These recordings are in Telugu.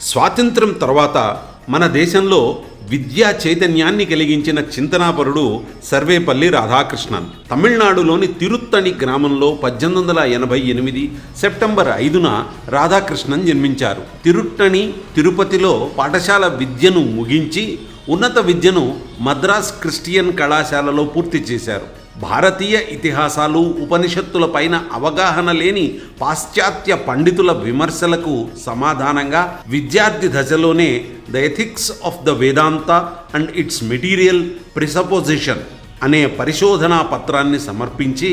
స్వాతంత్రం తర్వాత మన దేశంలో విద్యా చైతన్యాన్ని కలిగించిన చింతనాపరుడు సర్వేపల్లి రాధాకృష్ణన్. తమిళనాడులోని తిరుత్తణి గ్రామంలో పద్దెనిమిది వందల ఎనభై ఎనిమిది సెప్టెంబర్ ఐదున రాధాకృష్ణన్ జన్మించారు. తిరుట్టణి తిరుపతిలో పాఠశాల విద్యను ముగించి ఉన్నత విద్యను మద్రాస్ క్రిస్టియన్ కళాశాలలో పూర్తి చేశారు. భారతీయ ఇతిహాసాలు ఉపనిషత్తులపైన అవగాహన లేని పాశ్చాత్య పండితుల విమర్శలకు సమాధానంగా విద్యార్థి దశలోనే the ethics of the Vedanta and its material presupposition అనే పరిశోధనా పత్రాన్ని సమర్పించి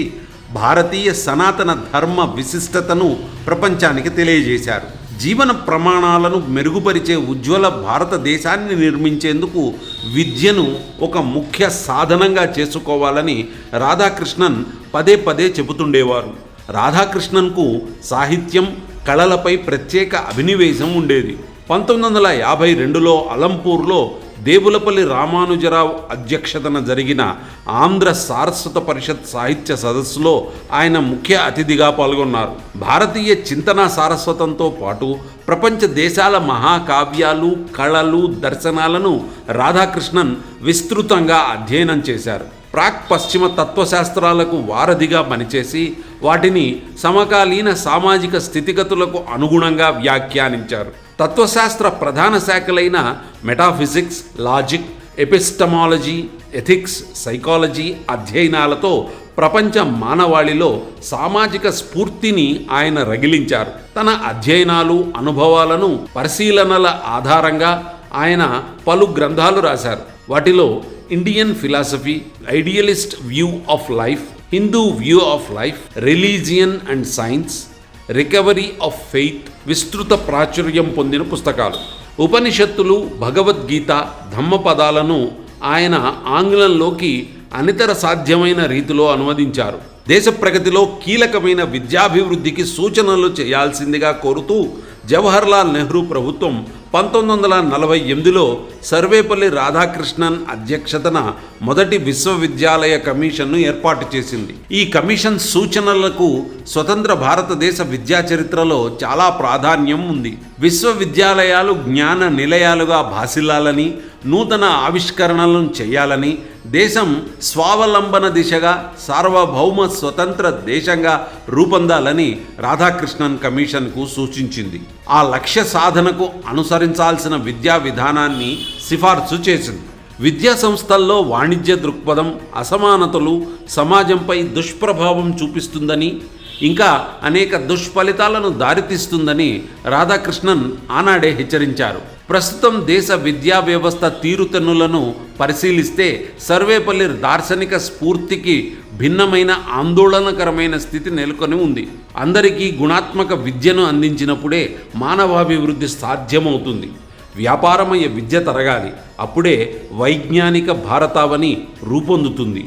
భారతీయ సనాతన ధర్మ విశిష్టతను ప్రపంచానికి తెలియజేశారు. జీవన ప్రమాణాలను మెరుగుపరిచే ఉజ్వల భారతదేశాన్ని నిర్మించేందుకు విద్యను ఒక ముఖ్య సాధనంగా చేసుకోవాలని రాధాకృష్ణన్ పదే పదే చెబుతుండేవారు. రాధాకృష్ణన్కు సాహిత్యం కళలపై ప్రత్యేక అభినివేశం ఉండేది. పంతొమ్మిది వందల యాభై రెండులో అలంపూర్లో దేవులపల్లి రామానుజరావు అధ్యక్షతన జరిగిన ఆంధ్ర సారస్వత పరిషత్ సాహిత్య సదస్సులో ఆయన ముఖ్య అతిథిగా పాల్గొన్నారు. భారతీయ చింతన సారస్వతంతో పాటు ప్రపంచ దేశాల మహాకావ్యాలు కళలు దర్శనాలను రాధాకృష్ణన్ విస్తృతంగా అధ్యయనం చేశారు. ప్రాక్ పశ్చిమ తత్వశాస్త్రాలకు వారధిగా పనిచేసి వాటిని సమకాలీన సామాజిక స్థితిగతులకు అనుగుణంగా వ్యాఖ్యానించారు. తత్వశాస్త్ర ప్రధాన శాఖలైన metaphysics logic epistemology ethics psychology అధ్యయనాలతో ప్రపంచ మానవాళిలో సామాజిక స్ఫూర్తిని ఆయన రగిలించారు. తన అధ్యయనాలు అనుభవాలను పరిశీలనల ఆధారంగా ఆయన పలు గ్రంథాలు రాశారు. వాటిలో Indian philosophy idealist view of life Hindu view of life religion and science recovery of faith విస్తృత ప్రాచుర్యం పొందిన పుస్తకాలు. ఉపనిషత్తులు భగవద్గీత ధమ్మపదాలను ఆయన ఆంగ్లంలోకి అనితర సాధ్యమైన రీతిలో అనువదించారు. దేశ ప్రగతిలో కీలకమైన విద్యాభివృద్ధికి సూచనలు చేయాల్సిందిగా కోరుతూ జవహర్లాల్ నెహ్రూ ప్రభుత్వం పంతొమ్మిది వందల నలభై ఎనిమిదిలో సర్వేపల్లి రాధాకృష్ణన్ అధ్యక్షతన మొదటి విశ్వవిద్యాలయ కమిషన్ను ఏర్పాటు చేసింది. ఈ కమిషన్ సూచనలకు స్వతంత్ర భారతదేశ విద్యా చరిత్రలో చాలా ప్రాధాన్యం ఉంది. విశ్వవిద్యాలయాలు జ్ఞాన నిలయాలుగా భాసిల్లాలని నూతన ఆవిష్కరణలను చేయాలని దేశం స్వావలంబన దిశగా సార్వభౌమ స్వతంత్ర దేశంగా రూపొందాలని రాధాకృష్ణన్ కమిషన్కు సూచించింది. ఆ లక్ష్య సాధనకు అనుసరించాల్సిన విద్యా విధానాన్ని సిఫార్సు చేసింది. విద్యా సంస్థల్లో వాణిజ్య దృక్పథం అసమానతలు సమాజంపై దుష్ప్రభావం చూపిస్తుందని ఇంకా అనేక దుష్ఫలితాలను దారితీస్తుందని రాధాకృష్ణన్ ఆనాడే హెచ్చరించారు. ప్రస్తుతం దేశ విద్యా వ్యవస్థ తీరుతెన్నులను పరిశీలిస్తే సర్వేపల్లి దార్శనిక స్ఫూర్తికి భిన్నమైన ఆందోళనకరమైన స్థితి నెలకొని ఉంది. అందరికీ గుణాత్మక విద్యను అందించినప్పుడే మానవాభివృద్ధి సాధ్యమవుతుంది. వ్యాపారమయ విద్య తరగాలి. అప్పుడే వైజ్ఞానిక భారతావని రూపొందుతుంది.